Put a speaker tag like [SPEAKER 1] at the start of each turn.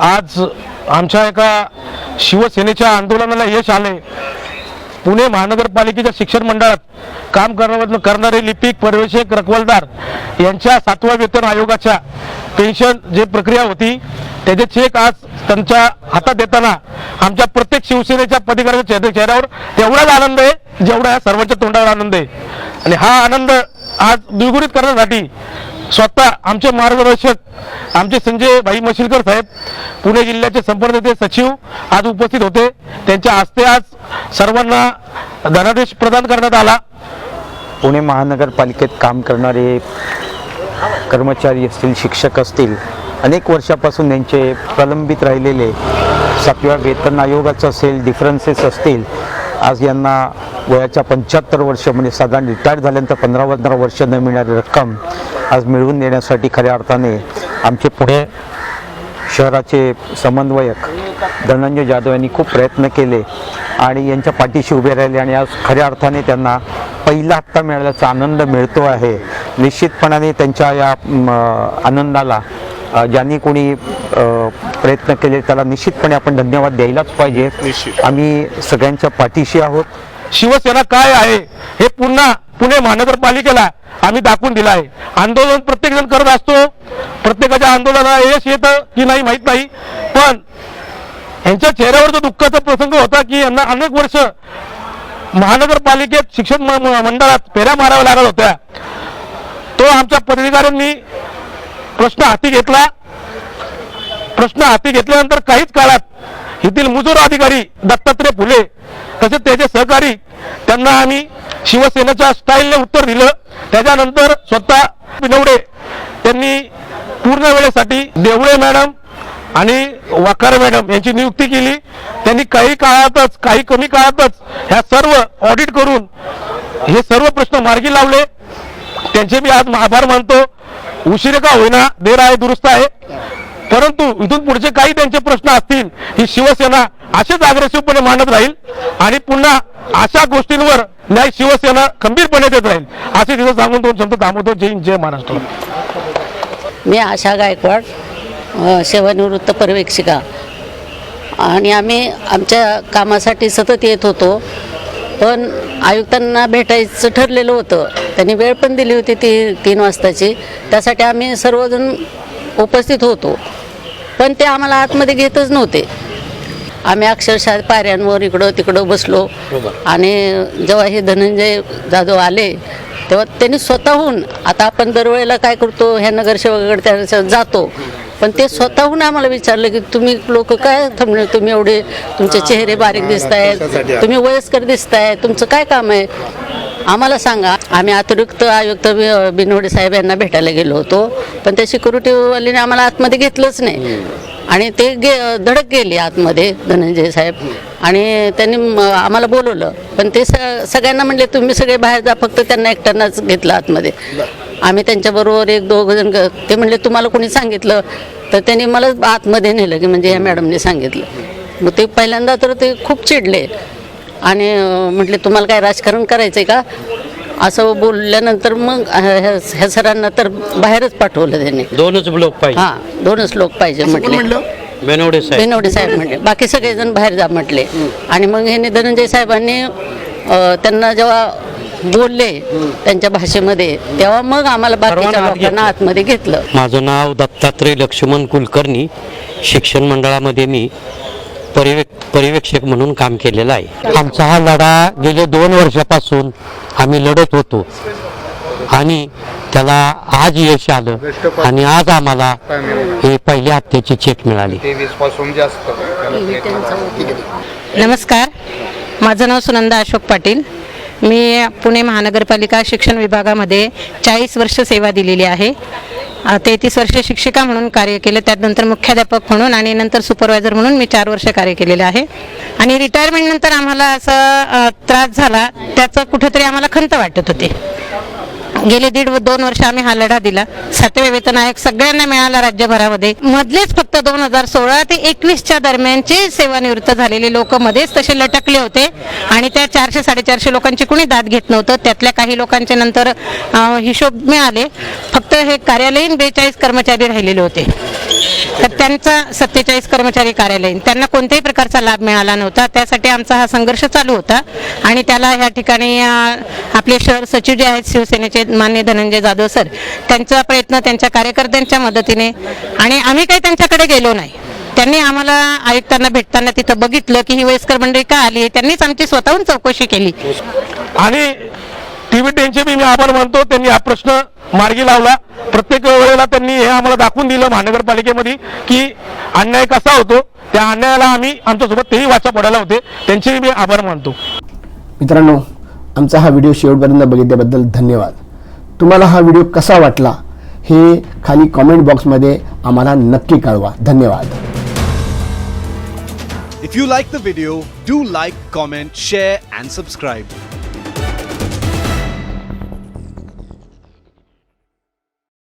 [SPEAKER 1] आज आमच्या एका शिवसेनेच्या आंदोलनाला यश आले. पुणे महानगरपालिकेच्या शिक्षण मंडळात काम करणार करणारे लिपिक पर्यवेक्षक रखवालदार यांच्या सातव्या वेतन आयोगाच्या पेन्शन जे प्रक्रिया होती त्याचे चेक आज त्यांच्या हातात देताना आमच्या प्रत्येक शिवसेनेच्या पदाधिकाऱ्याच्या चेहऱ्यावर तेवढाच आनंद आहे जेवढा या सर्वांच्या तोंडावर आनंद आहे. आणि हा आनंद आज द्विगुणित करण्यासाठी स्वतः आमचे मार्गदर्शक आमचे संजय भाई मशिलकर साहेब पुणे जिल्ह्याचे संपर्क सचिव आज उपस्थित होते. त्यांच्या हस्ते आज सर्वांना धनादेश प्रदान करण्यात आला.
[SPEAKER 2] पुणे महानगरपालिकेत काम करणारे कर्मचारी असतील शिक्षक असतील अनेक वर्षापासून त्यांचे प्रलंबित राहिलेले सातव्या वेतन आयोगाचं असेल डिफरन्सेस असतील आज यांना वयाच्या पंच्याहत्तर वर्ष म्हणजे साधारण रिटायर झाल्यानंतर पंधरा पंधरा वर्ष न मिळणारी रक्कम आज मिळवून देण्यासाठी खऱ्या अर्थाने आमचे पुणे शहराचे समन्वयक धनंजय जाधव यांनी खूप प्रयत्न केले आणि यांच्या पाठीशी उभे राहिले आणि आज खऱ्या अर्थाने त्यांना पहिला हप्ता मिळाल्याचा आनंद मिळतो आहे. निश्चितपणाने त्यांच्या या आनंदाला ज्यांनी कोणी प्रयत्न केले त्याला निश्चितपणे आपण धन्यवाद द्यायलाच पाहिजे. आम्ही सगळ्यांच्या पाठीशी आहोत.
[SPEAKER 1] शिवसेना काय आहे हे पुन्हा पुणे महानगरपालिकेला आम्ही दाखवून दिलं आहे. आंदोलन प्रत्येक जण करत असतो. प्रत्येकाच्या आंदोलनाला यश येतं की नाही माहीत नाही. पण यांच्या चेहऱ्यावर जो दुःखाचा प्रसंग होता की यांना अनेक वर्ष महानगरपालिकेत शिक्षण म- मंडळात फेऱ्या माराव्या लागत होत्या. तो आमच्या पदाधिकाऱ्यांनी प्रश्न हाती घेतला. प्रश्न हाती घेतल्यानंतर काहीच काळात येथील मुजोर अधिकारी दत्तात्रय फुले तसेच त्याचे सहकारी त्यांना आम्ही शिवसेनेच्या स्टाईलने उत्तर दिलं. त्याच्यानंतर स्वतः विनवडे त्यांनी पूर्ण वेळेसाठी देवळे मॅडम आणि वाकार मॅडम यांची नियुक्ती केली. त्यांनी काही काळातच काही कमी काळातच ह्या सर्व ऑडिट करून हे सर्व प्रश्न मार्गी लावले. त्यांचे मी आज आभार मानतो. उशीर का होईना देर आहे दुरुस्त आहे. परंतु इथून पुढचे काही त्यांचे प्रश्न असतील ही शिवसेना असेच अग्रेसिव्हपणे मांडत राहील आणि पुन्हा अशा गोष्टींवर न्याय शिवसेना खंबीरपणे देत राहील असे तिथं सांगून दोन शब्द थांबवतो जय जय महाराष्ट्र.
[SPEAKER 3] मी आशा गायकवाड सेवानिवृत्त पर्यवेक्षिका. आणि आम्ही आमच्या कामासाठी सतत येत होतो पण आयुक्तांना भेटायचं ठरलेलं होतं. त्यांनी वेळ पण दिली होती ती तीन वाजताची. त्यासाठी आम्ही सर्वजण उपस्थित होतो. पण ते आम्हाला आतमध्ये घेतच नव्हते. आम्ही अक्षरशः पायऱ्यांवर इकडं तिकडं बसलो. आणि जेव्हा हे धनंजय जाधव आले तेव्हा त्यांनी स्वतःहून आता आपण दरवेळेला काय करतो ह्या नगरसेवकाकडे त्या जातो. पण ते स्वतःहून आम्हाला विचारलं की तुम्ही लोक काय थांबले? तुम्ही एवढे तुमचे चेहरे बारीक दिसत आहेत तुम्ही वयस्कर दिसताय तुमचं काय काम आहे? आम्हाला सांगा. आम्ही अतिरिक्त आयुक्त बिनवडे साहेब यांना भेटायला गेलो होतो. पण त्या सिक्युरिटीवालीने आम्हाला आतमध्ये घेतलंच नाही. आणि ते गे धडक गेले आतमध्ये धनंजय साहेब. आणि त्यांनी आम्हाला बोलवलं. पण ते स सगळ्यांना म्हणले तुम्ही सगळे बाहेर जा फक्त त्यांना एकट्यांनाच घेतलं आतमध्ये. आम्ही त्यांच्याबरोबर एक दोघं जण ते म्हणले तुम्हाला कोणी सांगितलं? तर त्यांनी मला आतमध्ये नेलं की म्हणजे ह्या मॅडमने सांगितलं. मग ते पहिल्यांदा तर ते खूप चिडले. आणि म्हटले तुम्हाला काय राजकारण करायचं आहे का? असं बोलल्यानंतर मग ह्या सरांना तर बाहेरच पाठवलं त्यांनी.
[SPEAKER 4] दोनच ब्लॉक पाहिजे.
[SPEAKER 3] हां दोनच लोक पाहिजे म्हटले.
[SPEAKER 4] बेनवडे साहेब.
[SPEAKER 3] बेनवडे साहेब म्हटले. बाकी सगळेजण बाहेर जा म्हटले. आणि मग ह्याने धनंजय साहेबांनी त्यांना जेव्हा बोलले त्यांच्या भाषेमध्ये तेव्हा मग आम्हाला बाकीच्या लोकांना आतमध्ये घेतलं.
[SPEAKER 4] माझं नाव दत्तात्रय लक्ष्मण कुलकर्णी. शिक्षण मंडळामध्ये मी परिवे पर्यवेक्षक म्हणून काम केलेलं आहे. आमचा हा लढा गेले दोन वर्षापासून आम्ही लढत होतो. आणि त्याला आज यश आलं आणि आज आम्हाला हे पहिल्या हप्त्याची चेक मिळाली.
[SPEAKER 5] नमस्कार. माझं नाव सुनंदा अशोक पाटील. मी पुणे महानगरपालिका शिक्षण विभागामध्ये चाळीस वर्ष सेवा दिलेली आहे. तेहतीस वर्ष शिक्षिका म्हणून कार्य केलं. त्यानंतर मुख्याध्यापक म्हणून आणि नंतर सुपरवायझर म्हणून मी चार वर्ष कार्य केलेले आहे. आणि रिटायरमेंटनंतर आम्हाला असं त्रास झाला. त्याचं कुठंतरी आम्हाला खंत वाटत होती. गेले दीड व दोन वर्ष आम्ही हा लढा दिला. सातवे वेतन आयोग सगळ्यांना मिळाला राज्यभरामध्ये. मधलेच फक्त दोन हजार सोळा ते एकवीसच्या दरम्यानचे सेवानिवृत्त झालेले लोक मध्येच तसे लटकले होते. आणि त्या चारशे साडेचारशे लोकांची कुणी दाद घेत नव्हतं. त्यातल्या काही लोकांचे नंतर हिशोब मिळाले. फक्त हे कार्यालयीन बेचाळीस कर्मचारी राहिलेले होते. तर त्यांचा सत्तेचाळीस कर्मचारी कार्यालयीन. त्यांना कोणत्याही प्रकारचा लाभ मिळाला नव्हता. त्यासाठी आमचा हा संघर्ष चालू होता. आणि त्याला ह्या ठिकाणी आपले शहर सचिव जे आहेत शिवसेनेचे मान्य धनंजय जाधव सर त्यांचा प्रयत्न त्यांच्या कार्यकर्त्यांच्या मदतीने आणि आम्ही काही त्यांच्याकडे गेलो नाही. त्यांनी आम्हाला आयुक्तांना भेटताना तिथं बघितलं की ही वयस्कर मंडळी का आली त्यांनीच आमची स्वतःहून चौकशी केली.
[SPEAKER 1] आणि टीव्ही त्यांचे मी आभार मानतो. त्यांनी हा प्रश्न मार्गी लावला. प्रत्येक वेळेला त्यांनी हे आम्हाला दाखवून दिलं महानगरपालिकेमध्ये की अन्याय कसा होतो त्या अन्यायाला आम्ही आमच्यासोबत तेही वाचा पडायला होते. त्यांचेही मी आभार मानतो.
[SPEAKER 6] मित्रांनो आमचा हा व्हिडिओ शेवटपर्यंत बघितल्याबद्दल धन्यवाद. तुम्हाला हा व्हिडिओ कसा वाटला हे खाली कॉमेंट बॉक्समध्ये आम्हाला नक्की कळवा. धन्यवाद.
[SPEAKER 7] If you like the video, do like, comment, share, and subscribe.